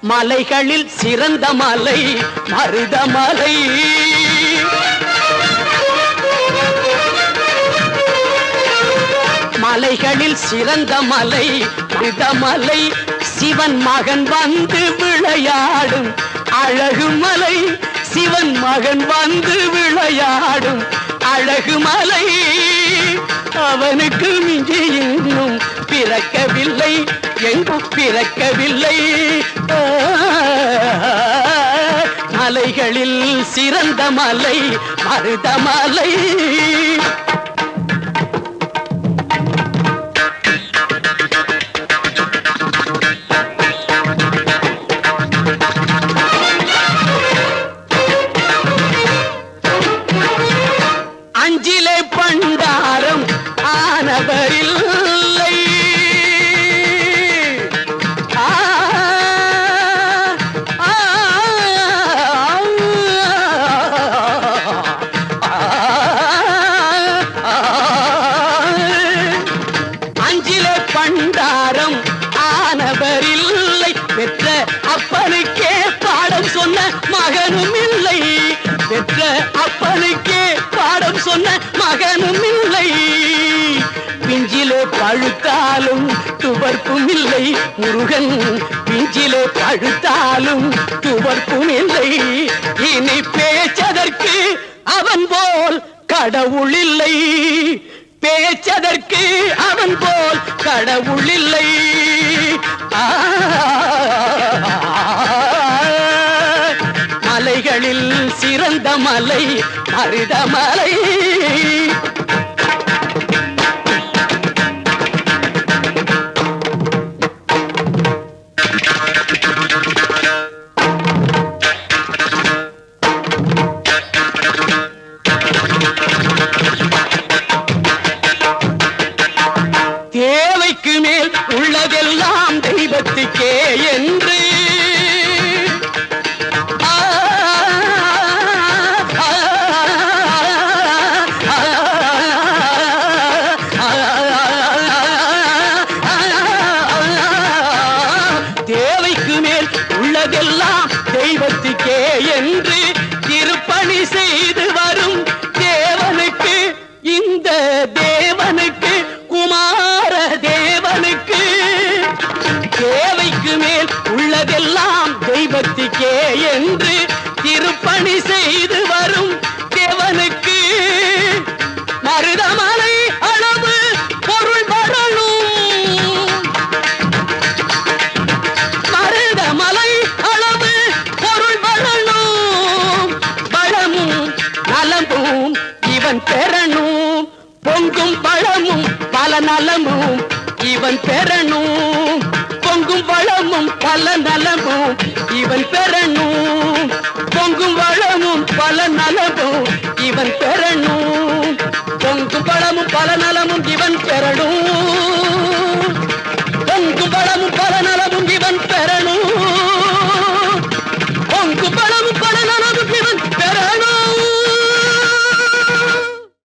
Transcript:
மலைகளில் சிறந்த மலை மருதமலை மலைகளில் சிறந்த மலை மருதமலை சிவன் மகன் வந்து விளையாடும் அழகு மலை. சிவன் மகன் வந்து விளையாடும் அழகு மலை. அவனுக்கு மிஞ்சி இன்னும் பிறக்கவில்லை. எங்கும் பிறக்கவில்லை மலைகளில் சிறந்த மலை மருதமலை அஞ்சிலே பண்டாரம் ஆனவரில் மகனும் இல்லை பெற்ற அப்பனுக்கே பாடம் சொன்ன மகனும் இல்லை பிஞ்சிலே பழுத்தாலும் துவர்ப்பும் இல்லை முருகன் பிஞ்சிலே பழுத்தாலும் துவர்ப்பும் இல்லை இனி பேச்சதற்கு அவன் போல் கடவுள் இல்லை பேச்சதற்கு அவன் போல் கடவுள் இல்லை ஆ, சிறந்த மலை மருதமலை தேவைக்கு மேல் உள்ளதெல்லாம் தெய்வத்துக்கே என்று செய்ததெல்லாம் தெய்வத்திக்கே என்று திருப்பணி செய்து வரும் தேவனுக்கு. மருதமலை அளவு பொருள் வரணும் மருதமலை அளவு பொருள் வரணும் பழமும் நலமும் இவன் பெறணும். பொங்கும் பழமும் பல நலமும் இவன் பெறணும். பொங்கும் வளமும் பல நலமும் இவன் பெறணும். பொங்கும் வளமும் பல நலமும் இவன் பெறணும். பொங்கும் வளமும் பல நலமும் இவன் பெறணும்.